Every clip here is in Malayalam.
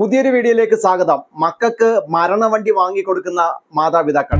പുതിയൊരു വീഡിയോയിലേക്ക് സ്വാഗതം. മക്കൾക്ക് മരണവണ്ടി വാങ്ങിക്കൊടുക്കുന്ന മാതാപിതാക്കൾ.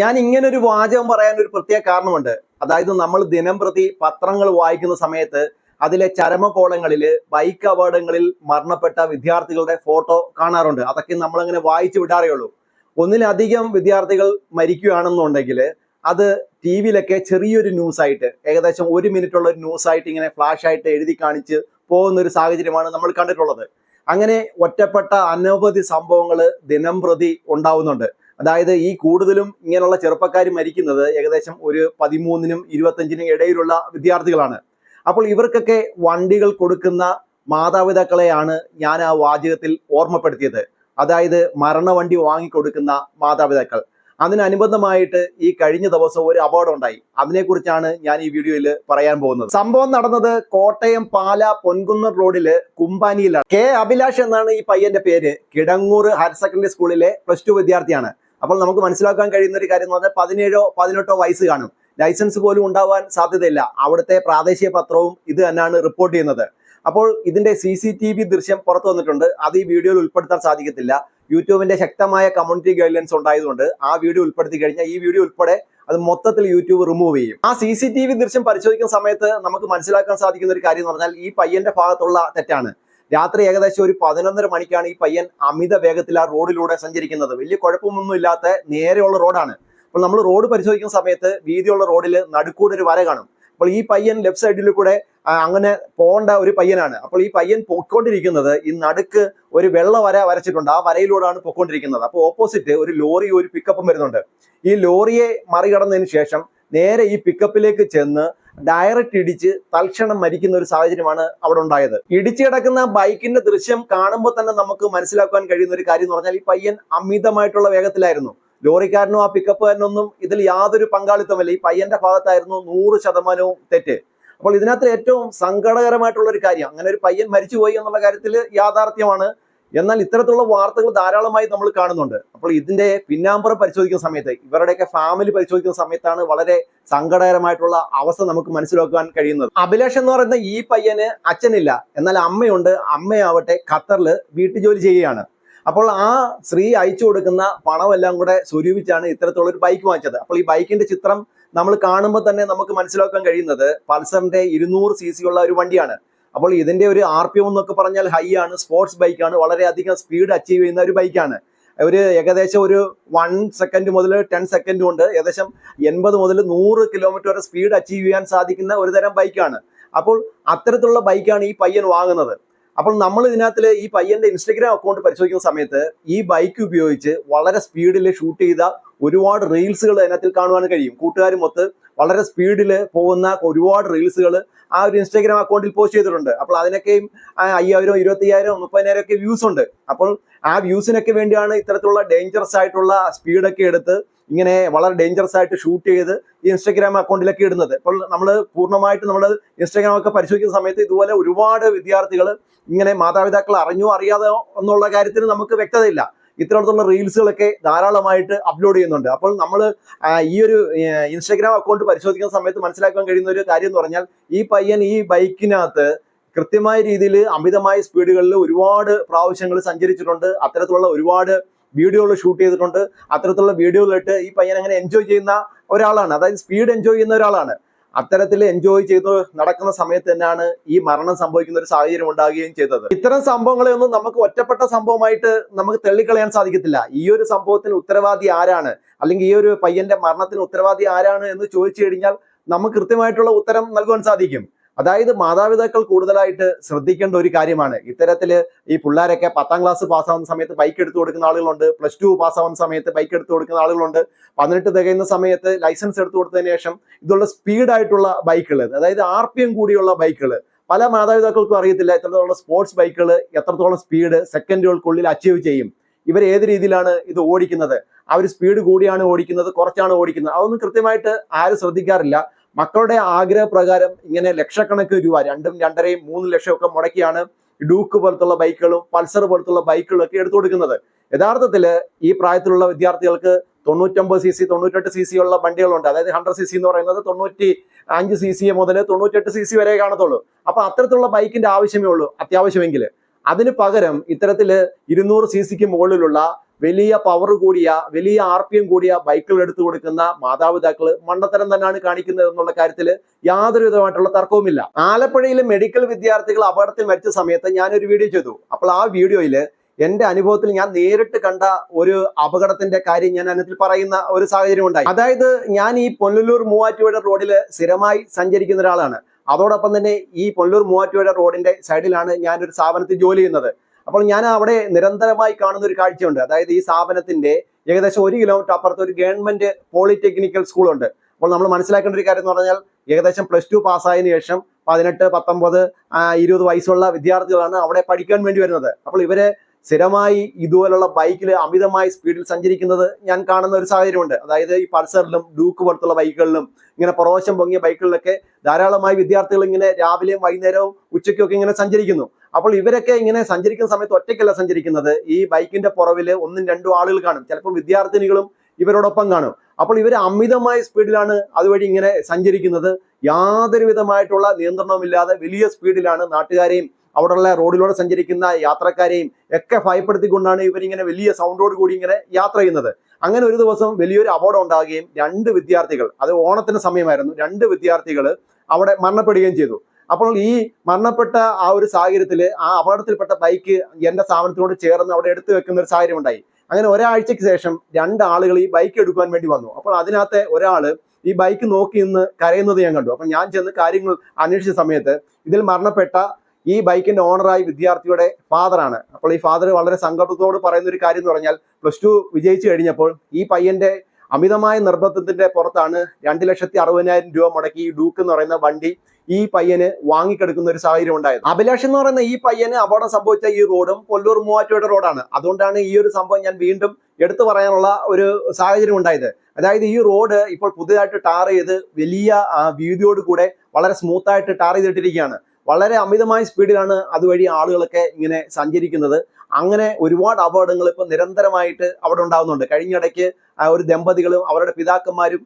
ഞാൻ ഇങ്ങനെ ഒരു വാചകം പറയാൻ ഒരു പ്രത്യേക കാരണമുണ്ട്. അതായത് നമ്മൾ ദിനം പ്രതി പത്രങ്ങൾ വായിക്കുന്ന സമയത്ത് അതിലെ ചരമകോളങ്ങളിൽ ബൈക്ക് അപകടങ്ങളിൽ മരണപ്പെട്ട വിദ്യാർത്ഥികളുടെ ഫോട്ടോ കാണാറുണ്ട്. അതൊക്കെ നമ്മളങ്ങനെ വായിച്ചു വിടാറേ ഉള്ളൂ. ഒന്നിലധികം വിദ്യാർത്ഥികൾ മരിക്കുകയാണെന്നുണ്ടെങ്കിൽ അത് ടി വിയിലൊക്കെ ചെറിയൊരു ന്യൂസ് ആയിട്ട് ഏകദേശം ഒരു മിനിറ്റ് ഉള്ള ഒരു ന്യൂസ് ആയിട്ട് ഇങ്ങനെ ഫ്ലാഷ് ആയിട്ട് എഴുതി കാണിച്ച് പോകുന്ന ഒരു സാഹചര്യമാണ് നമ്മൾ കണ്ടിട്ടുള്ളത്. അങ്ങനെ ഒറ്റപ്പെട്ട അനവധി സംഭവങ്ങൾ ദിനം പ്രതി ഉണ്ടാവുന്നുണ്ട്. അതായത് ഈ കൂടുതലും ഇങ്ങനെയുള്ള ചെറുപ്പക്കാർ മരിക്കുന്നത് ഏകദേശം ഒരു പതിമൂന്നിനും ഇരുപത്തഞ്ചിനും ഇടയിലുള്ള വിദ്യാർത്ഥികളാണ്. അപ്പോൾ ഇവർക്കൊക്കെ വണ്ടികൾ കൊടുക്കുന്ന മാതാപിതാക്കളെയാണ് ഞാൻ ആ വാചകത്തിൽ ഓർമ്മപ്പെടുത്തിയത്. അതായത് മരണവണ്ടി വാങ്ങിക്കൊടുക്കുന്ന മാതാപിതാക്കൾ. അതിനനുബന്ധമായിട്ട് ഈ കഴിഞ്ഞ ദിവസം ഒരു അപകടം ഉണ്ടായി. അതിനെക്കുറിച്ചാണ് ഞാൻ ഈ വീഡിയോയിൽ പറയാൻ പോകുന്നത്. സംഭവം നടന്നത് കോട്ടയം പാല പൊൻകുന്നർ റോഡിൽ കുമ്പാനിയിലാണ്. കെ അഭിലാഷ് എന്നാണ് ഈ പയ്യന്റെ പേര്. കിടങ്ങൂർ ഹയർ സെക്കൻഡറി സ്കൂളിലെ പ്ലസ് ടു വിദ്യാർത്ഥിയാണ്. അപ്പോൾ നമുക്ക് മനസ്സിലാക്കാൻ കഴിയുന്ന ഒരു കാര്യം എന്ന് പറഞ്ഞാൽ പതിനേഴോ പതിനെട്ടോ വയസ്സ് കാണും. ലൈസൻസ് പോലും ഉണ്ടാവാൻ സാധ്യതയില്ല. അവിടുത്തെ പ്രാദേശിക പത്രവും ഇത് തന്നെയാണ് റിപ്പോർട്ട് ചെയ്യുന്നത്. അപ്പോൾ ഇതിന്റെ സി സി ടി വി ദൃശ്യം പുറത്തു വന്നിട്ടുണ്ട്. അത് ഈ വീഡിയോയിൽ ഉൾപ്പെടുത്താൻ സാധിക്കത്തില്ല. യൂട്യൂബിന്റെ ശക്തമായ കമ്മ്യൂണിറ്റി ഗൈഡ്ലൈൻസ് ഉണ്ടായതുകൊണ്ട് ആ വീഡിയോ ഉൾപ്പെടുത്തി കഴിഞ്ഞാൽ ഈ വീഡിയോ ഉൾപ്പെടെ അത് മൊത്തത്തിൽ യൂട്യൂബ് റിമൂവ് ചെയ്യും. ആ സി സി ടി വി ദൃശ്യം പരിശോധിക്കുന്ന സമയത്ത് നമുക്ക് മനസ്സിലാക്കാൻ സാധിക്കുന്ന ഒരു കാര്യം എന്ന് പറഞ്ഞാൽ ഈ പയ്യന്റെ ഭാഗത്തുള്ള തെറ്റാണ്. രാത്രി ഏകദേശം ഒരു പതിനൊന്നര മണിക്കാണ് ഈ പയ്യൻ അമിത വേഗത്തിൽ ആ റോഡിലൂടെ സഞ്ചരിക്കുന്നത്. വലിയ കുഴപ്പമൊന്നും ഇല്ലാത്ത നേരെയുള്ള റോഡാണ്. അപ്പോൾ നമ്മൾ റോഡ് പരിശോധിക്കുന്ന സമയത്ത് വീതിയുള്ള റോഡിൽ നടുക്കൂടെ ഒരു വര കാണും. അപ്പോൾ ഈ പയ്യൻ ലെഫ്റ്റ് സൈഡിൽ കൂടെ അങ്ങനെ പോകേണ്ട ഒരു പയ്യനാണ്. അപ്പോൾ ഈ പയ്യൻ പൊയ്ക്കൊണ്ടിരിക്കുന്നത് ഈ നടുക്ക് ഒരു വെള്ള വര വരച്ചിട്ടുണ്ട്. ആ വരയിലൂടെയാണ് പൊയ്ക്കൊണ്ടിരിക്കുന്നത്. അപ്പോൾ ഓപ്പോസിറ്റ് ഒരു ലോറി ഒരു പിക്കപ്പും വരുന്നുണ്ട്. ഈ ലോറിയെ മറികടന്നതിന് ശേഷം നേരെ ഈ പിക്കപ്പിലേക്ക് ചെന്ന് ഡയറക്റ്റ് ഇടിച്ച് തൽക്ഷണം മരിക്കുന്ന ഒരു സാഹചര്യമാണ് അവിടെ ഉണ്ടായത്. ഇടിച്ചു കിടക്കുന്ന ബൈക്കിന്റെ ദൃശ്യം കാണുമ്പോൾ തന്നെ നമുക്ക് മനസ്സിലാക്കാൻ കഴിയുന്ന ഒരു കാര്യം എന്ന് പറഞ്ഞാൽ ഈ പയ്യൻ അമിതമായിട്ടുള്ള വേഗത്തിലായിരുന്നു. ലോറിക്കാരനും ആ പിക്കപ്പുകാരനൊന്നും ഇതിൽ യാതൊരു പങ്കാളിത്തമല്ല ഈ പയ്യന്റെ ഭാഗത്തായിരുന്നു നൂറ് ശതമാനവും തെറ്റ്. അപ്പോൾ ഇതിനകത്ത് ഏറ്റവും സങ്കടകരമായിട്ടുള്ള ഒരു കാര്യം അങ്ങനെ ഒരു പയ്യൻ മരിച്ചുപോയി എന്നുള്ള കാര്യത്തിൽ യാഥാർത്ഥ്യമാണ്. എന്നാൽ ഇത്തരത്തിലുള്ള വാർത്തകൾ ധാരാളമായി നമ്മൾ കാണുന്നുണ്ട്. അപ്പോൾ ഇതിന്റെ പിന്നാമ്പുറം പരിശോധിക്കുന്ന സമയത്ത് ഇവരുടെയൊക്കെ ഫാമിലി പരിശോധിക്കുന്ന സമയത്താണ് വളരെ സങ്കടകരമായിട്ടുള്ള അവസ്ഥ നമുക്ക് മനസ്സിലാക്കാൻ കഴിയുന്നത്. അഭിലാഷ് എന്ന് പറയുന്ന ഈ പയ്യന് അച്ഛനില്ല. എന്നാൽ അമ്മയുണ്ട്. അമ്മയാവട്ടെ ഖത്തറിൽ വീട്ടുജോലി ചെയ്യുകയാണ്. അപ്പോൾ ആ സ്ത്രീ അയച്ചു കൊടുക്കുന്ന പണമെല്ലാം കൂടെ സ്വരൂപിച്ചാണ് ഇത്തരത്തിലുള്ള ഒരു ബൈക്ക് വാങ്ങിച്ചത്. അപ്പോൾ ഈ ബൈക്കിന്റെ ചിത്രം നമ്മൾ കാണുമ്പോൾ തന്നെ നമുക്ക് മനസ്സിലാക്കാൻ കഴിയുന്നത് പൾസറിന്റെ ഇരുന്നൂറ് സി സി ഉള്ള ഒരു വണ്ടിയാണ്. അപ്പോൾ ഇതിന്റെ ഒരു ആർ പി എം എന്നൊക്കെ പറഞ്ഞാൽ ഹൈ ആണ് സ്പോർട്സ് ബൈക്കാണ് വളരെയധികം സ്പീഡ് അച്ചീവ് ചെയ്യുന്ന ഒരു ബൈക്കാണ് ഒരു ഏകദേശം ഒരു വൺ സെക്കൻഡ് മുതൽ ടെൻ സെക്കൻഡ് കൊണ്ട് ഏകദേശം എൺപത് മുതൽ നൂറ് കിലോമീറ്റർ വരെ സ്പീഡ് അച്ചീവ് ചെയ്യാൻ സാധിക്കുന്ന ഒരു തരം ബൈക്കാണ് അപ്പോൾ അത്തരത്തിലുള്ള ബൈക്കാണ് ഈ പയ്യൻ വാങ്ങുന്നത്. അപ്പോൾ നമ്മൾ ഇതിനകത്തിൽ ഈ പയ്യന്റെ ഇൻസ്റ്റഗ്രാം അക്കൗണ്ട് പരിശോധിക്കുന്ന സമയത്ത് ഈ ബൈക്ക് ഉപയോഗിച്ച് വളരെ സ്പീഡിൽ ഷൂട്ട് ചെയ്ത ഒരുപാട് റീൽസുകൾ അതിനകത്തിൽ കാണുവാൻ കഴിയും. കൂട്ടുകാരുമൊത്ത് വളരെ സ്പീഡിൽ പോകുന്ന ഒരുപാട് റീൽസുകൾ ആ ഒരു ഇൻസ്റ്റാഗ്രാം അക്കൗണ്ടിൽ പോസ്റ്റ് ചെയ്തിട്ടുണ്ട്. അപ്പോൾ അതിനൊക്കെയും അയ്യായിരം ഇരുപത്തയ്യായിരം മുപ്പതിനായിരം ഒക്കെ വ്യൂസ് ഉണ്ട്. അപ്പോൾ ആ വ്യൂസിനൊക്കെ വേണ്ടിയാണ് ഇത്തരത്തിലുള്ള ഡേഞ്ചറസ് ആയിട്ടുള്ള സ്പീഡൊക്കെ എടുത്ത് ഇങ്ങനെ വളരെ ഡേഞ്ചറസ് ആയിട്ട് ഷൂട്ട് ചെയ്ത് ഈ ഇൻസ്റ്റാഗ്രാം അക്കൗണ്ടിലൊക്കെ ഇടുന്നത്. അപ്പോൾ നമ്മൾ പൂർണമായിട്ട് നമ്മൾ ഇൻസ്റ്റാഗ്രാം ഒക്കെ പരിശോധിക്കുന്ന സമയത്ത് ഇതുപോലെ ഒരുപാട് വിദ്യാർത്ഥികൾ ഇങ്ങനെ മാതാപിതാക്കൾ അറിഞ്ഞോ അറിയാതോ എന്നുള്ള കാര്യത്തിന് നമുക്ക് വ്യക്തതയില്ല. ഇത്തരത്തിലുള്ള റീൽസുകളൊക്കെ ധാരാളമായിട്ട് അപ്ലോഡ് ചെയ്യുന്നുണ്ട്. അപ്പോൾ നമ്മൾ ഈ ഒരു ഇൻസ്റ്റഗ്രാം ഇൻസ്റ്റാഗ്രാം അക്കൗണ്ട് പരിശോധിക്കുന്ന സമയത്ത് മനസ്സിലാക്കാൻ കഴിയുന്ന ഒരു കാര്യം എന്ന് പറഞ്ഞാൽ ഈ പയ്യൻ ഈ ബൈക്കിനകത്ത് കൃത്യമായ രീതിയിൽ അമിതമായ സ്പീഡുകളിൽ ഒരുപാട് പ്രാവശ്യങ്ങൾ സഞ്ചരിച്ചിട്ടുണ്ട്. അത്തരത്തിലുള്ള ഒരുപാട് വീഡിയോകൾ ഷൂട്ട് ചെയ്തിട്ടുണ്ട്. അത്തരത്തിലുള്ള വീഡിയോകളിട്ട് ഈ പയ്യൻ അങ്ങനെ എൻജോയ് ചെയ്യുന്ന ഒരാളാണ്. അതായത് സ്പീഡ് എൻജോയ് ചെയ്യുന്ന ഒരാളാണ്. അത്തരത്തിൽ എൻജോയ് ചെയ്ത് നടക്കുന്ന സമയത്ത് തന്നെയാണ് ഈ മരണം സംഭവിക്കുന്ന ഒരു സാഹചര്യം ഉണ്ടാകുകയും ചെയ്തത്. ഇത്തരം സംഭവങ്ങളെയൊന്നും നമുക്ക് ഒറ്റപ്പെട്ട സംഭവമായിട്ട് നമുക്ക് തള്ളിക്കളയാൻ സാധിക്കത്തില്ല. ഈ ഒരു സംഭവത്തിന് ഉത്തരവാദി ആരാണ്? അല്ലെങ്കിൽ ഈ ഒരു പയ്യന്റെ മരണത്തിന് ഉത്തരവാദി ആരാണ് എന്ന് ചോദിച്ചു കഴിഞ്ഞാൽ നമുക്ക് കൃത്യമായിട്ടുള്ള ഉത്തരം നൽകുവാൻ സാധിക്കും. അതായത് മാതാപിതാക്കൾ കൂടുതലായിട്ട് ശ്രദ്ധിക്കേണ്ട ഒരു കാര്യമാണ്. ഇത്തരത്തിൽ ഈ പിള്ളേരൊക്കെ പത്താം ക്ലാസ് പാസ്സാവുന്ന സമയത്ത് ബൈക്ക് എടുത്തു കൊടുക്കുന്ന ആളുകളുണ്ട്. പ്ലസ് ടു പാസ്സാവുന്ന സമയത്ത് ബൈക്ക് എടുത്തു കൊടുക്കുന്ന ആളുകളുണ്ട്. പതിനെട്ട് തികയുന്ന സമയത്ത് ലൈസൻസ് എടുത്തു കൊടുത്തതിന് ശേഷം ഇതുള്ള സ്പീഡായിട്ടുള്ള ബൈക്കുകൾ അതായത് ആർ പി എം കൂടിയുള്ള ബൈക്കുകൾ പല മാതാപിതാക്കൾക്കും അറിയത്തില്ല എത്രത്തോളം സ്പോർട്സ് ബൈക്കുകൾ എത്രത്തോളം സ്പീഡ് സെക്കൻഡുകൾക്കുള്ളിൽ അച്ചീവ് ചെയ്യും. ഇവർ ഏത് രീതിയിലാണ് ഇത് ഓടിക്കുന്നത്? അവർ സ്പീഡ് കൂടിയാണ് ഓടിക്കുന്നത് കുറച്ചാണ് ഓടിക്കുന്നത്. അതൊന്നും കൃത്യമായിട്ട് ആരും ശ്രദ്ധിക്കാറില്ല. മക്കളുടെ ആഗ്രഹപ്രകാരം ഇങ്ങനെ ലക്ഷക്കണക്കിന് രൂപ രണ്ടും രണ്ടരയും മൂന്ന് ലക്ഷം ഒക്കെ മുടക്കിയാണ് ഡൂക്ക് പോലത്തുള്ള ബൈക്കുകളും പൾസർ പോലത്തുള്ള ബൈക്കുകളും ഒക്കെ എടുത്തു കൊടുക്കുന്നത്. യഥാർത്ഥത്തിൽ ഈ പ്രായത്തിലുള്ള വിദ്യാർത്ഥികൾക്ക് തൊണ്ണൂറ്റൊമ്പത് സി സി തൊണ്ണൂറ്റെട്ട് സി സി ഉള്ള വണ്ടികളുണ്ട്. അതായത് ഹൺഡ്രഡ് സി സി എന്ന് പറയുന്നത് തൊണ്ണൂറ്റി അഞ്ച് സി സി മുതൽ തൊണ്ണൂറ്റെട്ട് സി സി വരെ കാണത്തുള്ളൂ. അപ്പൊ അത്തരത്തിലുള്ള ബൈക്കിന്റെ ആവശ്യമേ ഉള്ളൂ അത്യാവശ്യമെങ്കിൽ. അതിന് പകരം ഇത്തരത്തിൽ ഇരുന്നൂറ് സി സിക്ക് മുകളിലുള്ള വലിയ പവർ കൂടിയ വലിയ ആർ പി എം കൂടിയ ബൈക്കുകൾ എടുത്തു കൊടുക്കുന്ന മാതാപിതാക്കൾ മണ്ടത്തരം തന്നെയാണ് കാണിക്കുന്നത് എന്നുള്ള കാര്യത്തിൽ യാതൊരു വിധമായിട്ടുള്ള തർക്കവുമില്ല. ആലപ്പുഴയിലെ മെഡിക്കൽ വിദ്യാർത്ഥികൾ അപകടത്തിൽ മരിച്ച സമയത്ത് ഞാനൊരു വീഡിയോ ചെയ്തു. അപ്പോൾ ആ വീഡിയോയിൽ എന്റെ അനുഭവത്തിൽ ഞാൻ നേരിട്ട് കണ്ട ഒരു അപകടത്തിന്റെ കാര്യം ഞാൻ അതിനകത്തിൽ പറയുന്ന ഒരു സാഹചര്യം ഉണ്ടായി. അതായത് ഞാൻ ഈ പൊന്നല്ലൂർ മൂവാറ്റുപുഴ റോഡിൽ സ്ഥിരമായി സഞ്ചരിക്കുന്ന ഒരാളാണ്. അതോടൊപ്പം തന്നെ ഈ പൊന്നല്ലൂർ മൂവാറ്റുപുഴ റോഡിന്റെ സൈഡിലാണ് ഞാൻ ഒരു സ്ഥാപനത്തിൽ ജോലി ചെയ്യുന്നത്. അപ്പോൾ ഞാൻ അവിടെ നിരന്തരമായി കാണുന്ന ഒരു കാഴ്ചയുണ്ട്. അതായത് ഈ സ്ഥാപനത്തിന്റെ ഏകദേശം ഒരു കിലോമീറ്റർ അപ്പുറത്ത് ഒരു ഗവൺമെന്റ് പോളിടെക്നിക്കൽ സ്കൂളുണ്ട്. അപ്പോൾ നമ്മൾ മനസ്സിലാക്കേണ്ട ഒരു കാര്യം എന്ന് പറഞ്ഞാൽ ഏകദേശം പ്ലസ് ടു പാസ്സായതിനു ശേഷം പതിനെട്ട് പത്തൊമ്പത് ഇരുപത് വയസ്സുള്ള വിദ്യാർത്ഥികളാണ് അവിടെ പഠിക്കാൻ വേണ്ടി വരുന്നത്. അപ്പോൾ ഇവരെ സ്ഥിരമായി ഇതുപോലുള്ള ബൈക്കിൽ അമിതമായി സ്പീഡിൽ സഞ്ചരിക്കുന്നത് ഞാൻ കാണുന്ന ഒരു സാഹചര്യമുണ്ട്. അതായത് ഈ പൾസറിലും ഡൂക്ക് പോലത്തുള്ള ബൈക്കുകളിലും ഇങ്ങനെ പ്രവേശം പൊങ്ങിയ ബൈക്കുകളിലൊക്കെ ധാരാളമായി വിദ്യാർത്ഥികൾ ഇങ്ങനെ രാവിലെയും വൈകുന്നേരവും ഉച്ചയ്ക്കും ഒക്കെ ഇങ്ങനെ സഞ്ചരിക്കുന്നു. അപ്പോൾ ഇവരൊക്കെ ഇങ്ങനെ സഞ്ചരിക്കുന്ന സമയത്ത് ഒറ്റയ്ക്കല്ല സഞ്ചരിക്കുന്നത്. ഈ ബൈക്കിന്റെ പുറവിൽ ഒന്നും രണ്ടും ആളുകൾ കാണും. ചിലപ്പോൾ വിദ്യാർത്ഥിനികളും ഇവരോടൊപ്പം കാണും. അപ്പോൾ ഇവർ അമിതമായ സ്പീഡിലാണ് അതുവഴി ഇങ്ങനെ സഞ്ചരിക്കുന്നത്. യാതൊരു വിധമായിട്ടുള്ള നിയന്ത്രണവുമില്ലാതെ വലിയ സ്പീഡിലാണ് നാട്ടുകാരെയും അവിടെയുള്ള റോഡിലൂടെ സഞ്ചരിക്കുന്ന യാത്രക്കാരെയും ഒക്കെ ഭയപ്പെടുത്തിക്കൊണ്ടാണ് ഇവരിങ്ങനെ വലിയ സൗണ്ടോട് കൂടി ഇങ്ങനെ യാത്ര ചെയ്യുന്നത്. അങ്ങനെ ഒരു ദിവസം വലിയൊരു അപകടം ഉണ്ടാകുകയും രണ്ട് വിദ്യാർത്ഥികൾ അത് ഓണത്തിന് സമയമായിരുന്നു രണ്ട് വിദ്യാർത്ഥികൾ അവിടെ മരണപ്പെടുകയും ചെയ്തു. അപ്പോൾ ഈ മരണപ്പെട്ട ആ ഒരു സാഹചര്യത്തിൽ ആ അപകടത്തിൽപ്പെട്ട ബൈക്ക് എന്റെ സ്ഥാപനത്തിനോട് ചേർന്ന് അവിടെ എടുത്തു വെക്കുന്ന ഒരു സാഹചര്യം ഉണ്ടായി. അങ്ങനെ ഒരാഴ്ചയ്ക്ക് ശേഷം രണ്ട് ആളുകൾ ഈ ബൈക്ക് എടുക്കാൻ വേണ്ടി വന്നു. അപ്പോൾ അതിനകത്തെ ഒരാൾ ഈ ബൈക്ക് നോക്കി നിന്ന് കരയുന്നത് ഞാൻ കണ്ടു. അപ്പൊ ഞാൻ ചെന്ന് കാര്യങ്ങൾ അന്വേഷിച്ച സമയത്ത് ഇതിൽ മരണപ്പെട്ട ഈ ബൈക്കിന്റെ ഓണറായി വിദ്യാർത്ഥിയുടെ ഫാദറാണ് അപ്പോൾ ഈ ഫാദർ വളരെ സങ്കടത്തോട് പറയുന്ന ഒരു കാര്യം എന്ന് പറഞ്ഞാൽ പ്ലസ് ടു വിജയിച്ചു കഴിഞ്ഞപ്പോൾ ഈ പയ്യന്റെ അമിതമായ നിർബന്ധത്തിന്റെ പുറത്താണ് രണ്ട് ലക്ഷത്തി അറുപതിനായിരം രൂപ മുടക്കി ഈ ഡൂക്ക് എന്ന് പറയുന്ന വണ്ടി ഈ പയ്യന് വാങ്ങിക്കെടുക്കുന്ന ഒരു സാഹചര്യം ഉണ്ടായത്. അഭിലാഷ് എന്ന് പറയുന്ന ഈ പയ്യന് അപകടം സംഭവിച്ച ഈ റോഡും കൊല്ലൂർ മൂവാറ്റുപുഴ റോഡാണ്. അതുകൊണ്ടാണ് ഈ ഒരു സംഭവം ഞാൻ വീണ്ടും എടുത്തു പറയാനുള്ള ഒരു സാഹചര്യം ഉണ്ടായത്. അതായത് ഈ റോഡ് ഇപ്പോൾ പുതിയതായിട്ട് ടാർ ചെയ്ത് വലിയ വീതിയോട് കൂടെ വളരെ സ്മൂത്ത് ആയിട്ട് ടാർ ചെയ്തിട്ടിരിക്കുകയാണ്. വളരെ അമിതമായ സ്പീഡിലാണ് അതുവഴി ആളുകളൊക്കെ ഇങ്ങനെ സഞ്ചരിക്കുന്നത്. അങ്ങനെ ഒരുപാട് അപകടങ്ങൾ ഇപ്പൊ നിരന്തരമായിട്ട് അവിടെ ഉണ്ടാകുന്നുണ്ട് കഴിഞ്ഞിടയ്ക്ക് ഒരു ദമ്പതികളും അവരുടെ പിതാക്കന്മാരും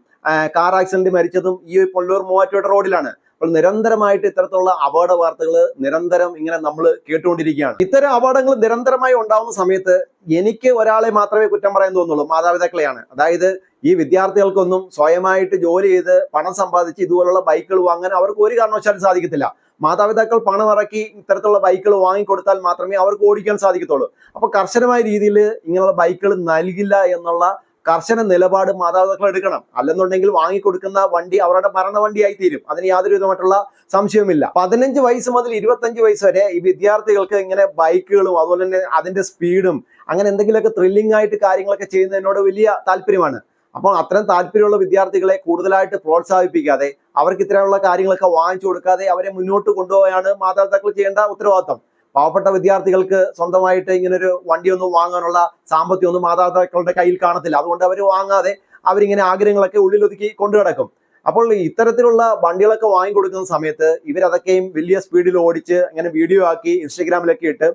കാർ ആക്സിഡന്റ് മരിച്ചതും ഈ പൊള്ളൂർ മൂവാറ്റുപുഴ റോഡിലാണ്. അപ്പോൾ നിരന്തരമായിട്ട് ഇത്തരത്തിലുള്ള അപകട വാർത്തകൾ നിരന്തരം ഇങ്ങനെ നമ്മൾ കേട്ടുകൊണ്ടിരിക്കുകയാണ്. ഇത്തരം അപകടങ്ങൾ നിരന്തരമായി ഉണ്ടാകുന്ന സമയത്ത് എനിക്ക് ഒരാളെ മാത്രമേ കുറ്റം പറയാൻ തോന്നുള്ളൂ മാതാപിതാക്കളെയാണ്. അതായത് ഈ വിദ്യാർത്ഥികൾക്കൊന്നും സ്വയമായിട്ട് ജോലി ചെയ്ത് പണം സമ്പാദിച്ച് ഇതുപോലുള്ള ബൈക്കുകൾ വാങ്ങാൻ അവർക്ക് ഒരു കാരണവശാലും സാധിക്കത്തില്ല. മാതാപിതാക്കൾ പണം ഇറക്കി ഇത്തരത്തിലുള്ള ബൈക്കുകൾ വാങ്ങിക്കൊടുത്താൽ മാത്രമേ അവർക്ക് ഓടിക്കാൻ സാധിക്കത്തുള്ളൂ. അപ്പൊ കർശനമായ രീതിയിൽ ഇങ്ങനെയുള്ള ബൈക്കുകൾ നൽകില്ല എന്നുള്ള കർശന നിലപാട് മാതാപിതാക്കൾ എടുക്കണം. അല്ലെന്നുണ്ടെങ്കിൽ വാങ്ങിക്കൊടുക്കുന്ന വണ്ടി അവരുടെ മരണ വണ്ടിയായി തീരും അതിന് യാതൊരു വിധമായിട്ടുള്ള സംശയവുമില്ല. പതിനഞ്ച് വയസ്സ് മുതൽ ഇരുപത്തഞ്ച് വയസ്സ് വരെ ഈ വിദ്യാർത്ഥികൾക്ക് ഇങ്ങനെ ബൈക്കുകളും അതുപോലെ തന്നെ അതിന്റെ സ്പീഡും അങ്ങനെ എന്തെങ്കിലുമൊക്കെ ത്രില്ലിംഗ് ആയിട്ട് കാര്യങ്ങളൊക്കെ ചെയ്യുന്നതിനോട് വലിയ താല്പര്യമാണ്. അപ്പോൾ അത്തരം താല്പര്യമുള്ള വിദ്യാർത്ഥികളെ കൂടുതലായിട്ട് പ്രോത്സാഹിപ്പിക്കാതെ അവർക്ക് ഇത്തരമുള്ള കാര്യങ്ങളൊക്കെ വാങ്ങിച്ചു കൊടുക്കാതെ അവരെ മുന്നോട്ട് കൊണ്ടുപോയാണ് മാതാപിതാക്കൾ ചെയ്യേണ്ട ഉത്തരവാദിത്വം പാവപ്പെട്ട വിദ്യാർത്ഥികൾക്ക് സ്വന്തമായിട്ട് ഇങ്ങനെ ഒരു വണ്ടിയൊന്നും വാങ്ങാനുള്ള സാമ്പത്തികമൊന്നും മാതാപിതാക്കളുടെ കയ്യിൽ കാണത്തില്ല. അതുകൊണ്ട് അവർ വാങ്ങാതെ അവരിങ്ങനെ ആഗ്രഹങ്ങളൊക്കെ ഉള്ളിലൊതുക്കി കൊണ്ടു കിടക്കും അപ്പോൾ ഇത്തരത്തിലുള്ള വണ്ടികളൊക്കെ വാങ്ങിക്കൊടുക്കുന്ന സമയത്ത് ഇവരതൊക്കെയും വലിയ സ്പീഡിൽ ഓടിച്ച് അങ്ങനെ വീഡിയോ ആക്കി ഇൻസ്റ്റഗ്രാമിലൊക്കെ ഇട്ട്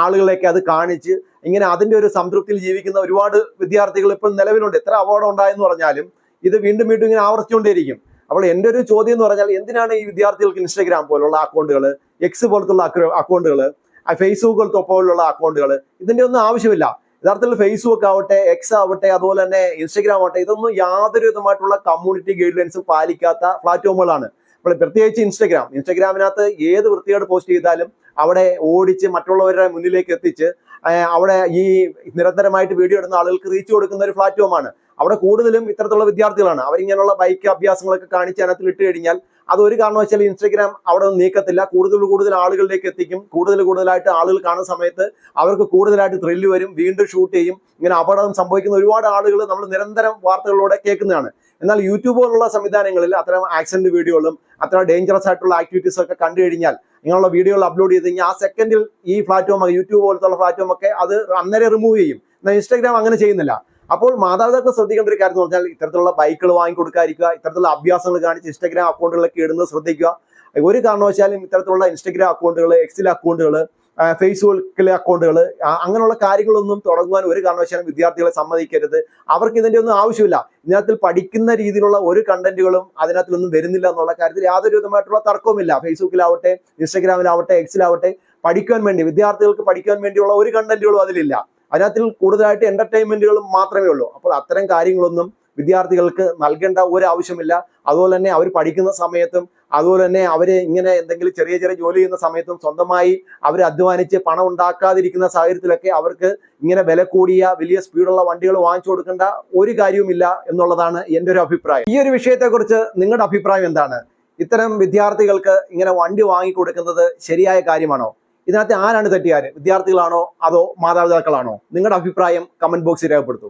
ആളുകളെയൊക്കെ അത് കാണിച്ച് ഇങ്ങനെ അതിന്റെ ഒരു സംതൃപ്തിയിൽ ജീവിക്കുന്ന ഒരുപാട് വിദ്യാർത്ഥികൾ ഇപ്പോൾ നിലവിലുണ്ട്. എത്ര അപകടം ഉണ്ടായെന്ന് പറഞ്ഞാലും ഇത് വീണ്ടും വീണ്ടും ഇങ്ങനെ ആവർത്തിച്ചുകൊണ്ടേയിരിക്കും. അപ്പോൾ എന്റെ ഒരു ചോദ്യം എന്ന് പറഞ്ഞാൽ എന്തിനാണ് ഈ വിദ്യാർത്ഥികൾക്ക് ഇൻസ്റ്റഗ്രാം പോലുള്ള അക്കൗണ്ടുകൾ എക്സ് പോലത്തുള്ള അക്കൗണ്ടുകൾ ഫേസ്ബുക്ക് പോലുള്ള അക്കൗണ്ടുകൾ ഇതിന്റെ ഒന്നും ആവശ്യമില്ല. യഥാർത്ഥത്തിൽ ഫേസ്ബുക്ക് ആവട്ടെ എക്സ് ആവട്ടെ അതുപോലെ തന്നെ ഇൻസ്റ്റഗ്രാം ആവട്ടെ ഇതൊന്നും യാതൊരു വിധമായിട്ടുള്ള കമ്മ്യൂണിറ്റി ഗൈഡ് ലൈൻസും പാലിക്കാത്ത പ്ലാറ്റ്ഫോമുകളാണ്. അപ്പോൾ പ്രത്യേകിച്ച് ഇൻസ്റ്റഗ്രാം. ഇൻസ്റ്റഗ്രാമിനകത്ത് ഏത് വൃത്തിയോട് പോസ്റ്റ് ചെയ്താലും അവിടെ ഓടിച്ച് മറ്റുള്ളവരുടെ മുന്നിലേക്ക് എത്തിച്ച് അവിടെ ഈ നിരന്തരമായിട്ട് വീഡിയോ ഇടുന്ന ആളുകൾക്ക് റീച്ച് കൊടുക്കുന്ന ഒരു പ്ലാറ്റ്ഫോമാണ് അവിടെ കൂടുതലും ഇത്തരത്തിലുള്ള വിദ്യാർത്ഥികളാണ്. അവരിങ്ങനെയുള്ള ബൈക്ക് അഭ്യാസങ്ങളൊക്കെ കാണിച്ച് അതിനകത്ത് ഇട്ട് കഴിഞ്ഞാൽ അത് ഒരു കാരണവശാലും ഇൻസ്റ്റഗ്രാം അവിടെ നീക്കത്തില്ല. കൂടുതൽ കൂടുതൽ ആളുകളിലേക്ക് എത്തിക്കും. കൂടുതൽ കൂടുതലായിട്ട് ആളുകൾ കാണുന്ന സമയത്ത് അവർക്ക് കൂടുതലായിട്ട് ത്രില്ല് വരും. വീണ്ടും ഷൂട്ട് ചെയ്യും. ഇങ്ങനെ അപകടം സംഭവിക്കുന്ന ഒരുപാട് ആളുകൾ നമ്മൾ നിരന്തരം വാർത്തകളിലൂടെ കേൾക്കുന്നതാണ്. എന്നാൽ യൂട്യൂബ് പോലുള്ള സംവിധാനങ്ങളിൽ അത്തരം ആക്സിഡന്റ് വീഡിയോകളും അത്തരം ഡേഞ്ചറസ് ആയിട്ടുള്ള ആക്ടിവിറ്റീസ് ഒക്കെ കണ്ടു കഴിഞ്ഞാൽ നിങ്ങളുടെ വീഡിയോകൾ അപ്ലോഡ് ചെയ്ത് കഴിഞ്ഞാൽ ആ സെക്കൻഡിൽ ഈ പ്ലാറ്റ്ഫോം യൂട്യൂബ് പോലത്തുള്ള പ്ലാറ്റ്ഫോം ഒക്കെ അത് അന്നേരം റിമൂവ് ചെയ്യും. എന്നാൽ ഇൻസ്റ്റാഗ്രാം അങ്ങനെ ചെയ്യുന്നില്ല. അപ്പോൾ മാതാപിതാക്കൾ ശ്രദ്ധിക്കേണ്ട ഒരു കാര്യം എന്ന് പറഞ്ഞാൽ ഇത്തരത്തിലുള്ള ബൈക്കുകൾ വാങ്ങിക്കൊടുക്കാതിരിക്കുക ഇത്തരത്തിലുള്ള അഭ്യാസങ്ങൾ കാണിച്ച് ഇൻസ്റ്റാഗ്രാം അക്കൗണ്ടുകളൊക്കെ ഇടുന്നത് ശ്രദ്ധിക്കുക. ഒരു കാരണവശാലും ഇത്തരത്തിലുള്ള ഇൻസ്റ്റാഗ്രാം അക്കൗണ്ടുകൾ എക്സിൽ അക്കൗണ്ടുകൾ ഫേസ്ബുക്കിലെ അക്കൗണ്ടുകൾ അങ്ങനെയുള്ള കാര്യങ്ങളൊന്നും തുടങ്ങുവാൻ ഒരു കാരണവശാലും വിദ്യാർത്ഥികളെ സമ്മതിക്കരുത്. അവർക്ക് ഇതിന്റെ ഒന്നും ആവശ്യമില്ല. ഇതിനകത്തിൽ പഠിക്കുന്ന രീതിയിലുള്ള ഒരു കണ്ടന്റുകളും അതിനകത്തിലൊന്നും വരുന്നില്ല എന്നുള്ള കാര്യത്തിൽ യാതൊരു വിധമായിട്ടുള്ള തർക്കവുമില്ല. ഫേസ്ബുക്കിലാവട്ടെ ഇൻസ്റ്റഗ്രാമിലാവട്ടെ എക്സിലാവട്ടെ പഠിക്കാൻ വേണ്ടി വിദ്യാർത്ഥികൾക്ക് പഠിക്കാൻ വേണ്ടിയുള്ള ഒരു കണ്ടന്റുകളും അതിലില്ല. അതിനകത്തിൽ കൂടുതലായിട്ട് എന്റർടൈൻമെന്റുകളും മാത്രമേ ഉള്ളൂ. അപ്പോൾ അത്തരം കാര്യങ്ങളൊന്നും വിദ്യാർത്ഥികൾക്ക് നൽകേണ്ട ഒരു ആവശ്യമില്ല അതുപോലെ തന്നെ അവർ പഠിക്കുന്ന സമയത്തും അതുപോലെ തന്നെ അവർ ഇങ്ങനെ എന്തെങ്കിലും ചെറിയ ചെറിയ ജോലി ചെയ്യുന്ന സമയത്തും സ്വന്തമായി അവർ അധ്വാനിച്ച് പണം ഉണ്ടാക്കാതിരിക്കുന്ന സാഹചര്യത്തിലൊക്കെ അവർക്ക് ഇങ്ങനെ വില കൂടിയ വലിയ സ്പീഡുള്ള വണ്ടികൾ വാങ്ങിച്ചു കൊടുക്കേണ്ട ഒരു കാര്യവുമില്ല എന്നുള്ളതാണ് എന്റെ ഒരു അഭിപ്രായം. ഈ ഒരു വിഷയത്തെക്കുറിച്ച് നിങ്ങളുടെ അഭിപ്രായം എന്താണ്? ഇത്തരം വിദ്യാർത്ഥികൾക്ക് ഇങ്ങനെ വണ്ടി വാങ്ങിക്കൊടുക്കുന്നത് ശരിയായ കാര്യമാണോ? ഇതിനകത്ത് ആരാണ് തെറ്റുകാർ വിദ്യാർത്ഥികളാണോ അതോ മാതാപിതാക്കളാണോ? നിങ്ങളുടെ അഭിപ്രായം കമന്റ് ബോക്സിൽ രേഖപ്പെടുത്തും.